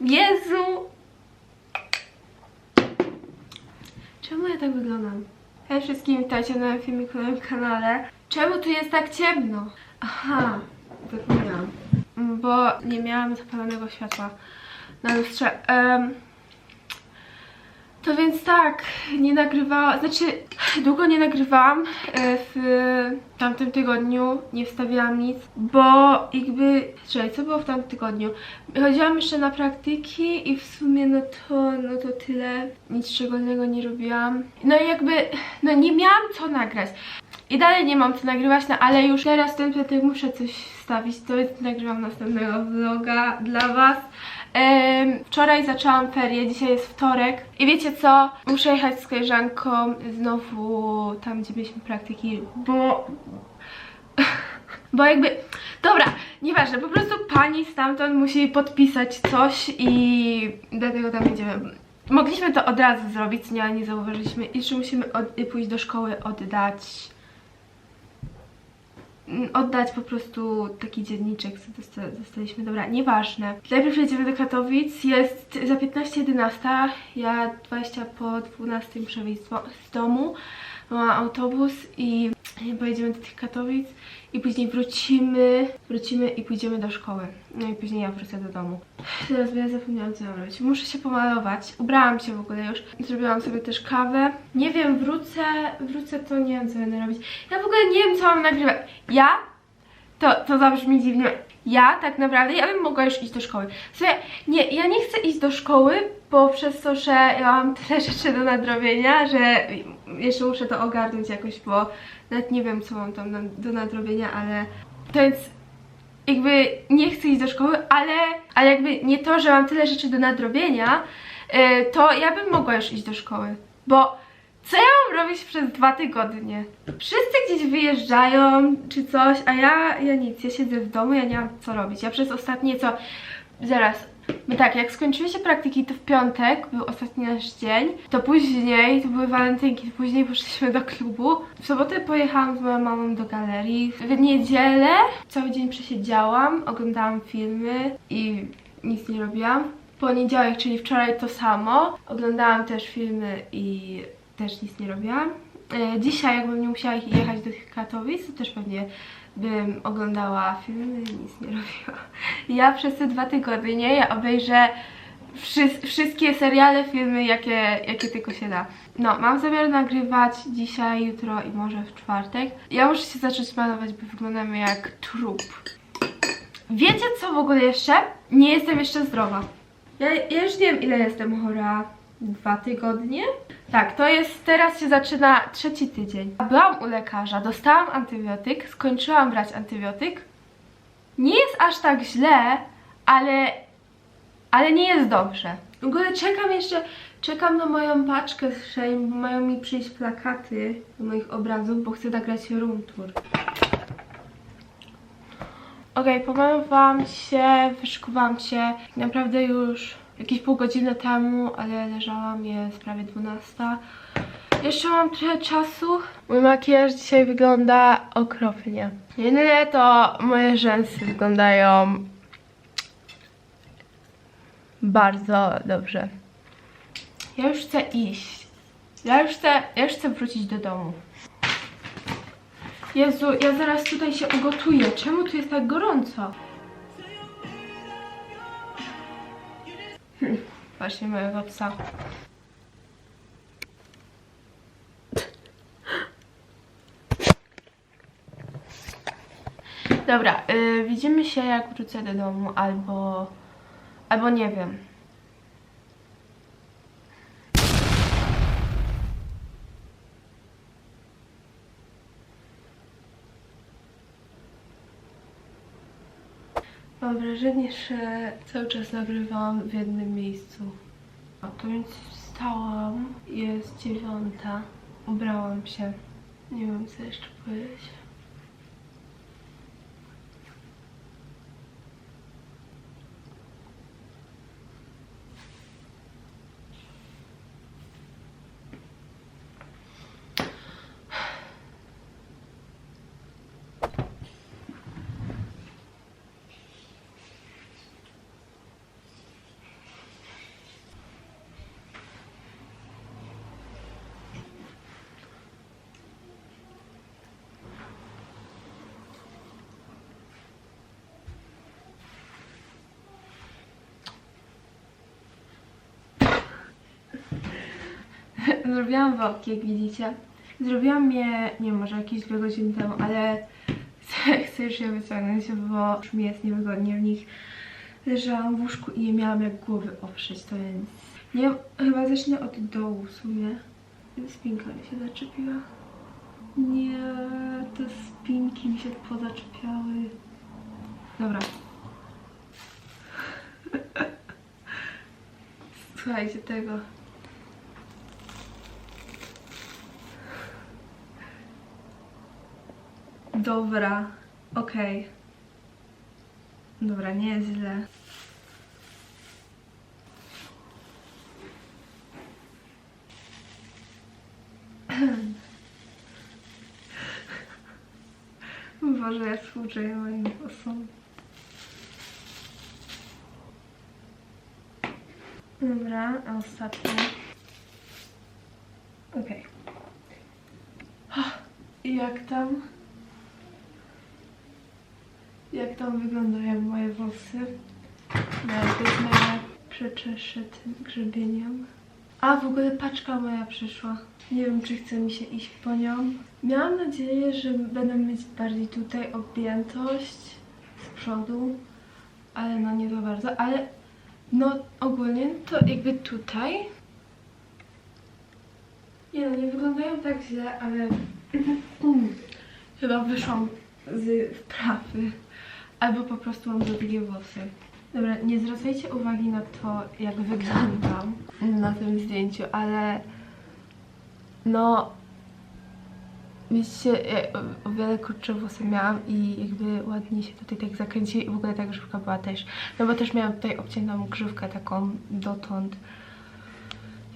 Jezu! Czemu ja tak wyglądam? Hej wszystkim, witajcie na nowym filmiku na moim kanale. Czemu tu jest tak ciemno? Aha, zapomniałam. Mm, Bo nie miałam zapalonego światła na lustrze. Em, to więc tak, nie nagrywałam, znaczy długo nie nagrywałam e, w tamtym tygodniu, nie wstawiałam nic, bo jakby, czekaj, co było w tamtym tygodniu? Chodziłam jeszcze na praktyki i w sumie no to, no to tyle, nic szczególnego nie robiłam. No i jakby, no nie miałam co nagrać. I dalej nie mam co nagrywać, no ale już teraz ten piątek muszę coś wstawić, to nagrywam następnego vloga dla was. Wczoraj zaczęłam ferie, dzisiaj jest wtorek i wiecie co? Muszę jechać z koleżanką znowu tam, gdzie mieliśmy praktyki, bo... Bo jakby... Dobra, nieważne, po prostu pani stamtąd musi podpisać coś i dlatego tam będziemy. Mogliśmy to od razu zrobić, nie, ale nie zauważyliśmy. Jeszcze musimy od, pójść do szkoły oddać oddać po prostu taki dzienniczek, co dosta- dostaliśmy. Dobra, nieważne. Najpierw jedziemy do Katowic, jest za 15.11, ja 20 po 12 muszę z domu, mam autobus i pojedziemy do tych Katowic i później wrócimy, wrócimy i pójdziemy do szkoły. No i później ja wrócę do domu. Teraz ja zapomniałam co robić. Muszę się pomalować. Ubrałam się w ogóle już. Zrobiłam sobie też kawę. Nie wiem, wrócę, wrócę to nie wiem co będę robić. Ja w ogóle nie wiem co mam nagrywać. Ja to, to zabrzmi dziwnie. Ja tak naprawdę, ja bym mogła już iść do szkoły. Słuchaj, nie, ja nie chcę iść do szkoły, bo przez to, że ja mam tyle rzeczy do nadrobienia, że jeszcze muszę to ogarnąć jakoś, bo nawet nie wiem, co mam tam do nadrobienia, ale to jest jakby nie chcę iść do szkoły, ale, ale jakby nie to, że mam tyle rzeczy do nadrobienia, y, to ja bym mogła już iść do szkoły, bo co ja mam robić przez dwa tygodnie? Wszyscy gdzieś wyjeżdżają czy coś, a ja, ja nic, ja siedzę w domu, ja nie mam co robić. Ja przez ostatnie co... Zaraz, no tak, jak skończyły się praktyki, to w piątek był ostatni nasz dzień, to później, to były walentynki, to później poszliśmy do klubu. W sobotę pojechałam z moją mamą do galerii. W niedzielę cały dzień przesiedziałam, oglądałam filmy i nic nie robiłam. W poniedziałek, czyli wczoraj to samo, oglądałam też filmy i też nic nie robiłam. E, Dzisiaj, jakbym nie musiała jechać do tych Katowic, to też pewnie bym oglądała filmy i nic nie robiła. Ja przez te dwa tygodnie ja obejrzę wszy- wszystkie seriale, filmy, jakie, jakie tylko się da. No, mam zamiar nagrywać dzisiaj, jutro i może w czwartek. Ja muszę się zacząć malować, bo wyglądamy jak trup. Wiecie co w ogóle jeszcze? Nie jestem jeszcze zdrowa. Ja, ja już nie wiem ile jestem chora. Dwa tygodnie? Tak, to jest, teraz się zaczyna trzeci tydzień. Byłam u lekarza, dostałam antybiotyk, skończyłam brać antybiotyk. Nie jest aż tak źle, ale, ale nie jest dobrze. W ogóle czekam jeszcze, czekam na moją paczkę z Shane, bo mają mi przyjść plakaty do moich obrazów, bo chcę nagrać room tour. Okej, pomalowałam się, wyszykowałam się naprawdę już jakieś pół godziny temu, ale leżałam, jest prawie 12. Jeszcze mam trochę czasu. Mój makijaż dzisiaj wygląda okropnie. Jedyne to moje rzęsy wyglądają bardzo dobrze. Ja już chcę iść. Ja już chcę, ja już chcę wrócić do domu. Jezu, ja zaraz tutaj się ugotuję. Czemu tu jest tak gorąco? Właśnie mojego psa. Dobra, y, widzimy się jak wrócę do domu, albo... Albo nie wiem. Mam wrażenie, że cały czas nagrywam w jednym miejscu. A to więc wstałam, jest dziewiąta, ubrałam się. Nie wiem co jeszcze powiedzieć. Zrobiłam walki, jak widzicie. Zrobiłam je, nie wiem, może jakieś dwie godziny temu, ale chcę, chcę już je wyciągnąć, bo już mi jest niewygodnie w nich. Leżałam w łóżku i nie miałam jak głowy oprzeć, to więc... Nie wiem, chyba zacznę od dołu w sumie. Spinka mi się zaczepiła. Nie, te spinki mi się pozaczepiały. Dobra. Słuchajcie tego. Dobra, okej. Dobra, nie jest źle. Boże, ja współczuję moim. Dobra, a ostatnie. Okej. I jak tam? Jak tam wyglądają moje włosy? Najpierw moje przeczeszę tym grzebieniem. A, w ogóle paczka moja przyszła. Nie wiem, czy chce mi się iść po nią. Miałam nadzieję, że będę mieć bardziej tutaj objętość z przodu, ale no nie za bardzo. Ale no ogólnie to jakby tutaj. Nie no, nie wyglądają tak źle, ale chyba wyszłam z wprawy. Albo po prostu mam za długie włosy. Dobra, nie zwracajcie uwagi na to, jak wyglądam na tym zdjęciu, ale no widzicie, ja o wiele krótsze włosy miałam i jakby ładnie się tutaj tak zakręciły i w ogóle ta grzywka była też, no bo też miałam tutaj obciętą grzywkę taką dotąd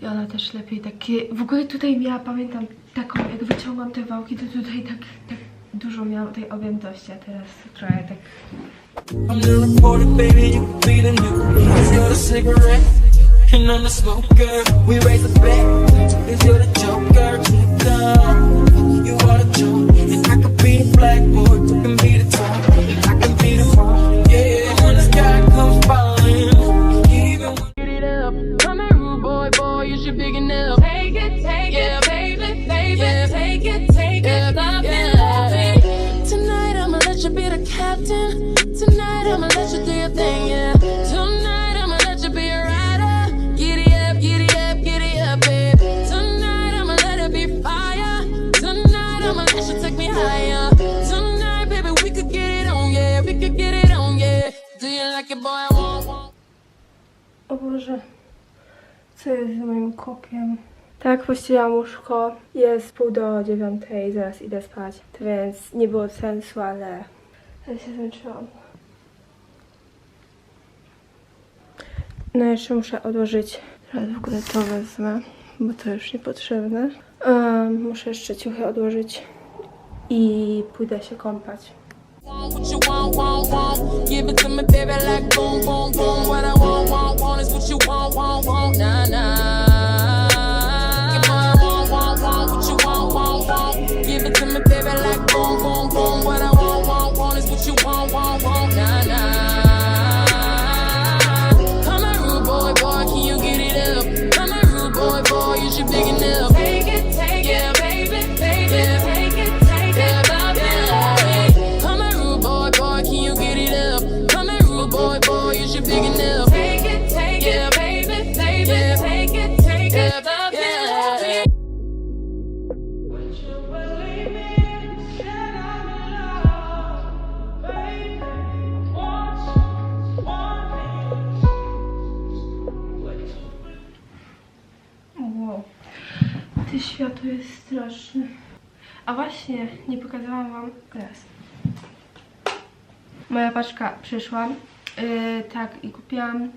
i ona też lepiej takie, w ogóle tutaj miała, pamiętam, taką, jak wyciągłam te wałki, to tutaj tak, tak dużo miałam tej objętości, a teraz trochę tak the news. Boże, co jest z moim kokiem? Tak, puściłam łóżko. Jest pół do dziewiątej, zaraz idę spać. To więc nie było sensu, ale, ale się zmęczyłam. No jeszcze muszę odłożyć. Teraz w ogóle to wezmę, bo to już niepotrzebne. Um, muszę jeszcze ciuchy odłożyć i pójdę się kąpać. want what What you want, want, want. Nah, nah. I want, want, want. What you want, want, want. Give it to me, baby, like boom, boom, boom. What I want, want, want is what you want, want, want. Nah, nah. Come on, rude boy, boy, can you get it up? Come on, rude boy, boy, you should big enough. Take it, take it, baby, baby, take it, take it, love it, love it. Come on, rude boy, boy, can you get it up? Come on, rude boy, boy, you should big enough. A właśnie, nie pokazałam wam teraz. Moja paczka przyszła. Yy, tak, i kupiłam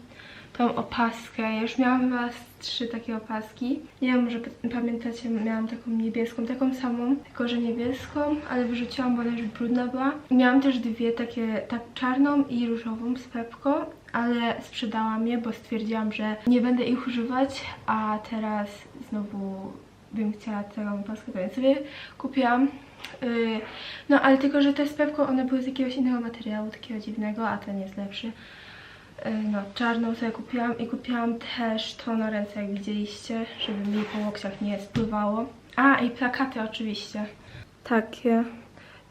tą opaskę. Ja już miałam chyba trzy takie opaski. Nie wiem, może pamiętacie, miałam taką niebieską, taką samą, tylko że niebieską, ale wyrzuciłam, bo ona już brudna była. Miałam też dwie takie, tak czarną i różową z Pepko, ale sprzedałam je, bo stwierdziłam, że nie będę ich używać, a teraz znowu bym chciała taką opaskę, to sobie kupiłam. Yy, no ale tylko, że te z Pepko, one były z jakiegoś innego materiału, takiego dziwnego, a ten jest lepszy. y, no, czarną sobie kupiłam i kupiłam też to na ręce, jak widzieliście, żeby mi po łokciach nie spływało. A, i plakaty oczywiście. Takie.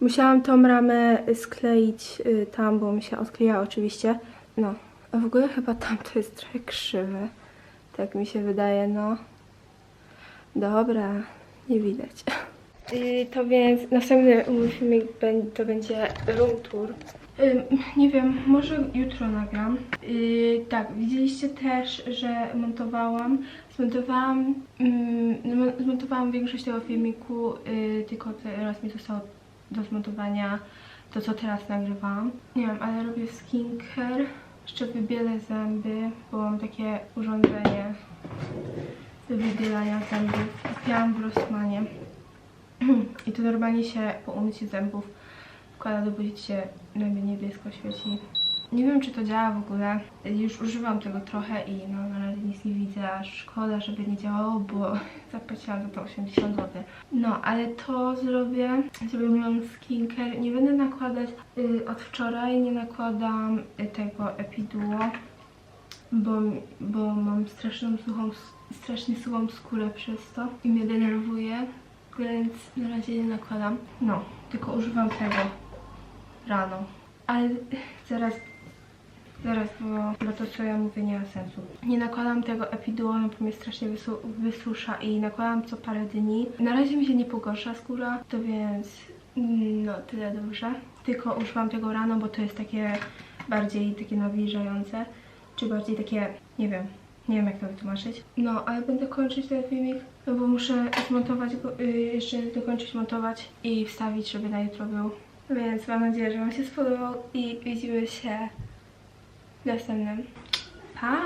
Musiałam tą ramę skleić y, tam, bo mi się odklejała oczywiście. No, a w ogóle chyba tam to jest trochę krzywe. Tak mi się wydaje, no. Dobra, nie widać. Y, to więc następny mój filmik to będzie room tour. Ym, nie wiem, może jutro nagram. Y, tak, widzieliście też, że montowałam. Zmontowałam, no, zmontowałam większość tego filmiku, y, tylko teraz mi zostało do zmontowania to, co teraz nagrywałam. Nie wiem, ale robię skincare. Jeszcze wybielę zęby, bo mam takie urządzenie wybielania zębów. Kupiłam w Rossmanie. I to normalnie się po umyciu zębów wkłada do się jakby niebiesko świeci. Nie wiem, czy to działa w ogóle. Już używam tego trochę i no, na razie nic nie widzę, szkoda, żeby nie działało, bo zapłaciłam za to 80 zł. No, ale to zrobię. Zrobiłam skincare. Nie będę nakładać y, od wczoraj, nie nakładam y, tego Epiduo, bo, bo mam straszną suchą, strasznie suchą skórę przez to i mnie denerwuje, więc na razie nie nakładam. No, tylko używam tego rano. Ale zaraz, zaraz, bo, bo to co ja mówię nie ma sensu. Nie nakładam tego epiduo, no bo mnie strasznie wysu wysusza i nakładam co parę dni. Na razie mi się nie pogorsza skóra, to więc mm, no tyle dobrze. Tylko używam tego rano, bo to jest takie bardziej takie nawilżające, czy bardziej takie, nie wiem, nie wiem jak to wytłumaczyć. No, ale będę kończyć ten filmik, no bo muszę zmontować go, y, jeszcze dokończyć montować i wstawić, żeby na jutro był. Więc mam nadzieję, że Wam się spodobał i widzimy się w następnym. Pa!